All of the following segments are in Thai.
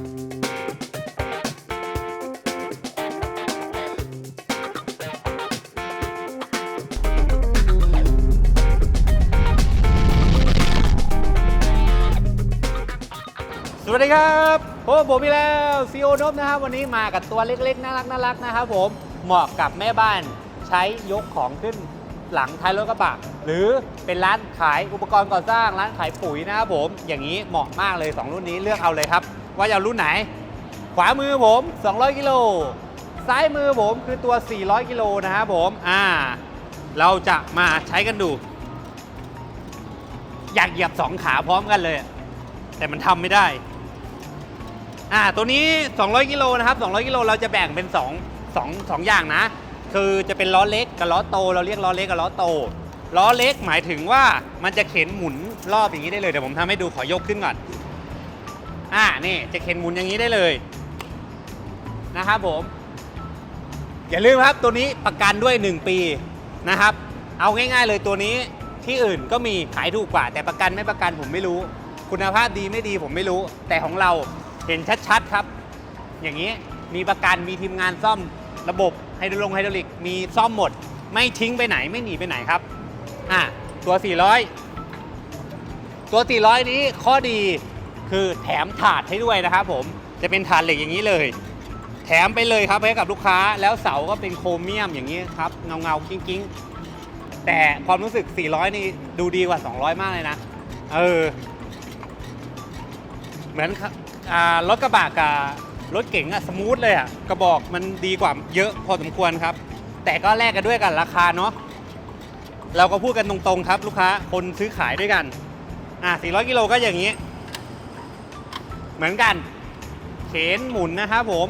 สวัสดีครับผมผมอีกแล้วซีโอนบนะครับ วันนี้มากับตัวเล็กๆ น่ารักน่ารักนะครับผมเหมาะกับแม่บ้านใช้ยกของขึ้น หลังท้ายรถกระบะหรือเป็นร้านขายอุปกรณ์ก่อสร้างร้านขายปุ๋ยนะครับผม อย่างนี้เหมาะมากเลย 2 รุ่นนี้เลือกเอาเลยครับ ว่าจะรุ่นไหน ขวามือผม 200 กิโลซ้ายมือผมคือตัว 400 กิโลนะครับผมอ่า เราจะมาใช้กันดู อยากเหยียบสองขาพร้อมกันเลย แต่มันทำไม่ได้อ่าตัวนี้ 200 กิโลนะครับ 200 กิโลเราจะแบ่งเป็น 2 2 2อย่างนะ คือจะเป็นล้อเล็กกับล้อโต เราเรียกล้อเล็กกับล้อโต ล้อเล็กหมายถึงว่ามันจะเข็นหมุนรอบอย่างนี้ได้เลยเดี๋ยวผมทำให้ดูขอยกขึ้นก่อนอ่านี่จะเข็นหมุนอย่างนี้ได้เลยนะครับผมอย่าลืมครับตัวนี้ประกันด้วย 1 ปีนะครับ เอาง่าย ๆ เลยตัวนี้ที่อื่นก็มีขายถูกกว่า แต่ประกันไม่ประกันผมไม่รู้ คุณภาพดีไม่ดีผมไม่รู้ แต่ของเราเห็นชัดๆครับ อย่างนี้มีประกันมีทีมงานซ่อม ระบบไฮดรลงไฮดรอลิกมีซ่อมหมด ไม่ทิ้งไปไหนไม่หนีไปไหนครับอะตัว 400 ตัว 400 นี้ข้อดีคือแถมถาดให้ด้วยนะครับผมจะเป็นถาดเหล็กอย่างนี้เลย แถมไปเลยครับให้กับลูกค้าแล้วเสาก็เป็นโครเมียมอย่างนี้ครับเงาเงากิ้งกิ้งแต่ความรู้สึก 400 นี่ดูดีกว่า 200 มากเลยนะ เออ เหมือนอรถกระบะกับ รถเก๋งอะสมูทเลยอะกระบอกมันดีกว่าเยอะพอสมควรครับ แต่ก็แลกกันด้วยกันราคาเนาะเราก็พูดกันตรงๆครับ ลูกค้าคนซื้อขายด้วยกัน อะ400กิโลก็อย่างนี้ เหมือนกันเขนหมุนนะครับผม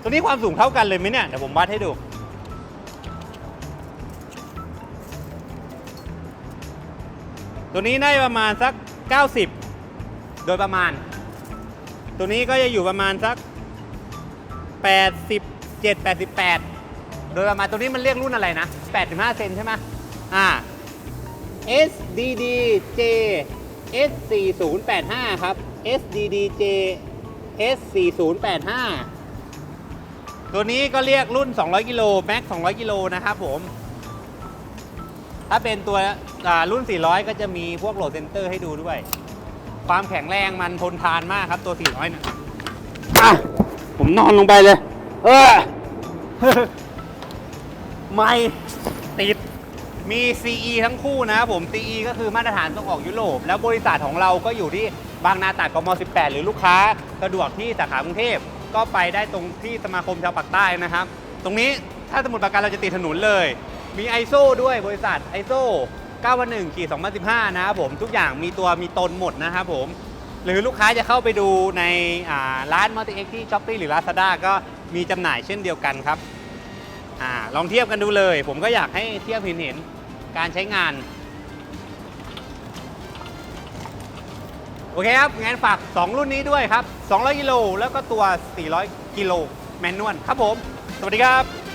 ตัวนี้ความสูงเท่ากันเลยไหมเนี่ยเดี๋ยวผมวัดให้ดูตัวนี้ได้ประมาณสัก 90 โดยประมาณ ตัวนี้ก็จะอยู่ประมาณสัก 87 88 โดยประมาณตัวนี้มันเรียกรุ่นอะไรนะ 85 เซนใช่ไหมอ่า SDDJ S4085 ครับ SDDJ S4085 ตัวนี้ก็เรียกรุ่น 200 กิโล Max 200 กิโลนะครับผม ถ้าเป็นตัวอ่ารุ่น 400 ก็จะมีพวกโหลดเซนเตอร์ให้ดูด้วย ความแข็งแรงมันทนทานมากครับตัว 400เนี่ยอะ ผมนอนลงไปเลย เออ ไม่ติด มี CE ทั้งคู่นะครับผม CE ก็คือมาตรฐานส่งออกยุโรป แล้วบริษัทของเราก็อยู่ที่บางนาตราดกม 18 หรือลูกค้าสะดวกที่สาขากรุงเทพ ก็ไปได้ตรงที่สมาคมชาวปากใต้นะครับ ตรงนี้ถ้าสมุดประกันเราจะติดถนนเลย มี ISO ด้วยบริษัท ISO 9 1 2 0 1 5 นะครับผม ทุกอย่างมีตัวมีตนหมดนะครับผม หรือลูกค้าจะเข้าไปดูในร้านมัลติเอ็กที่ช้อปปี้หรือ Lazada ก็มีจำหน่ายเช่นเดียวกันครับอลองเทียบกันดูเลย ผมก็อยากให้เทียบเห็นเห็นการใช้งาน โอเคครับ งั้นฝาก 2 รุ่นนี้ด้วยครับ 200 กิโลแล้วก็ตัว 400 กิโลแมนนวลครับผม สวัสดีครับ